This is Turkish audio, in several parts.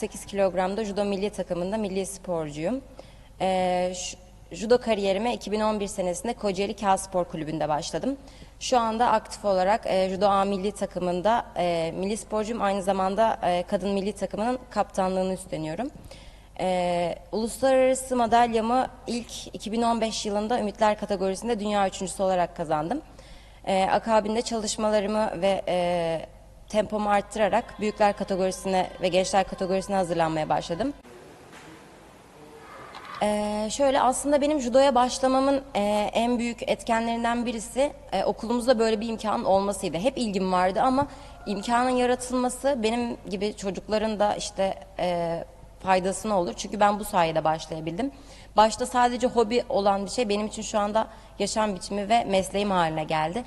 48 kilogramda judo milli takımında milli sporcuyum. Ş- judo kariyerime 2011 senesinde Kocaeli Kağıt Spor Kulübü'nde başladım. Şu anda aktif olarak e, judo A milli takımında e, milli sporcuyum. Aynı zamanda e, kadın milli takımının kaptanlığını üstleniyorum. Ee, uluslararası madalyamı ilk 2015 yılında Ümitler kategorisinde dünya üçüncüsü olarak kazandım. Ee, akabinde çalışmalarımı ve e, tempomu arttırarak büyükler kategorisine ve gençler kategorisine hazırlanmaya başladım. Ee, şöyle aslında benim judoya başlamamın e, en büyük etkenlerinden birisi e, okulumuzda böyle bir imkan olmasıydı. Hep ilgim vardı ama imkanın yaratılması benim gibi çocukların da işte e, faydasına olur. Çünkü ben bu sayede başlayabildim. Başta sadece hobi olan bir şey benim için şu anda yaşam biçimi ve mesleğim haline geldi.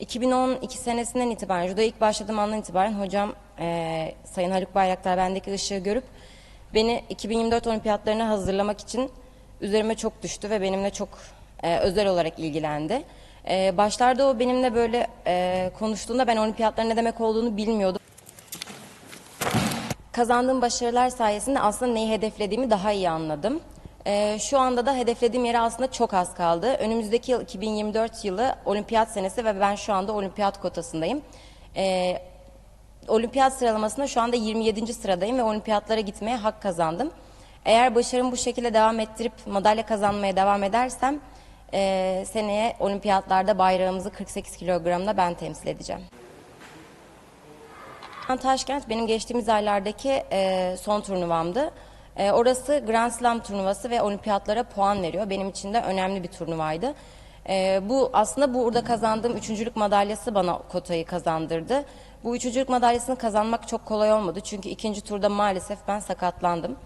2012 senesinden itibaren, judoya ilk başladığım andan itibaren hocam eee, Sayın Haluk Bayraktar bendeki ışığı görüp beni 2024 olimpiyatlarına hazırlamak için üzerime çok düştü ve benimle çok eee, özel olarak ilgilendi. Eee, başlarda o benimle böyle eee, konuştuğunda ben olimpiyatların ne demek olduğunu bilmiyordum. Kazandığım başarılar sayesinde aslında neyi hedeflediğimi daha iyi anladım. Ee, şu anda da hedeflediğim yere aslında çok az kaldı. Önümüzdeki yıl 2024 yılı olimpiyat senesi ve ben şu anda olimpiyat kotasındayım. Ee, olimpiyat sıralamasında şu anda 27. sıradayım ve olimpiyatlara gitmeye hak kazandım. Eğer başarımı bu şekilde devam ettirip madalya kazanmaya devam edersem ee, seneye olimpiyatlarda bayrağımızı 48 kilogramla ben temsil edeceğim. Taşkent benim geçtiğimiz aylardaki e, son turnuvamdı. E, orası Grand Slam turnuvası ve olimpiyatlara puan veriyor. Benim için de önemli bir turnuvaydı. E, bu aslında burada kazandığım üçüncülük madalyası bana kotayı kazandırdı. Bu üçüncülük madalyasını kazanmak çok kolay olmadı. Çünkü ikinci turda maalesef ben sakatlandım.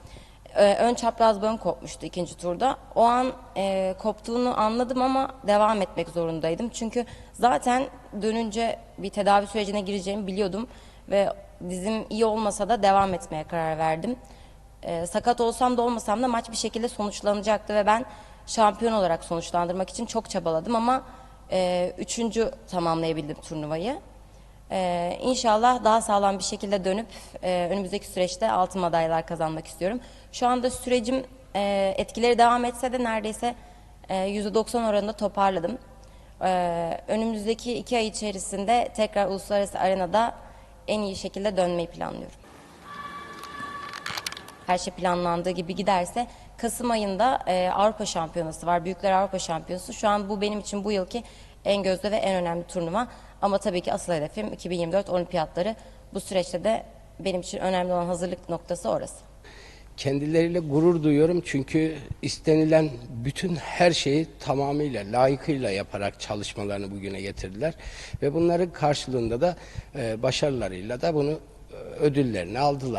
E, ön çapraz bağım kopmuştu ikinci turda. O an e, koptuğunu anladım ama devam etmek zorundaydım. Çünkü zaten dönünce bir tedavi sürecine gireceğimi biliyordum ve dizim iyi olmasa da devam etmeye karar verdim. E, sakat olsam da olmasam da maç bir şekilde sonuçlanacaktı ve ben şampiyon olarak sonuçlandırmak için çok çabaladım ama e, üçüncü tamamlayabildim turnuvayı. Ee, inşallah daha sağlam bir şekilde dönüp e, önümüzdeki süreçte altın madalyalar kazanmak istiyorum. Şu anda sürecim e, etkileri devam etse de neredeyse e, %90 oranında toparladım. Ee, önümüzdeki iki ay içerisinde tekrar uluslararası arenada en iyi şekilde dönmeyi planlıyorum. Her şey planlandığı gibi giderse Kasım ayında e, Avrupa Şampiyonası var. Büyükler Avrupa Şampiyonası. Şu an bu benim için bu yılki en gözde ve en önemli turnuva. Ama tabii ki asıl hedefim 2024 olimpiyatları. Bu süreçte de benim için önemli olan hazırlık noktası orası. Kendileriyle gurur duyuyorum çünkü istenilen bütün her şeyi tamamıyla, layıkıyla yaparak çalışmalarını bugüne getirdiler. Ve bunların karşılığında da e, başarılarıyla da bunu e, ödüllerini aldılar.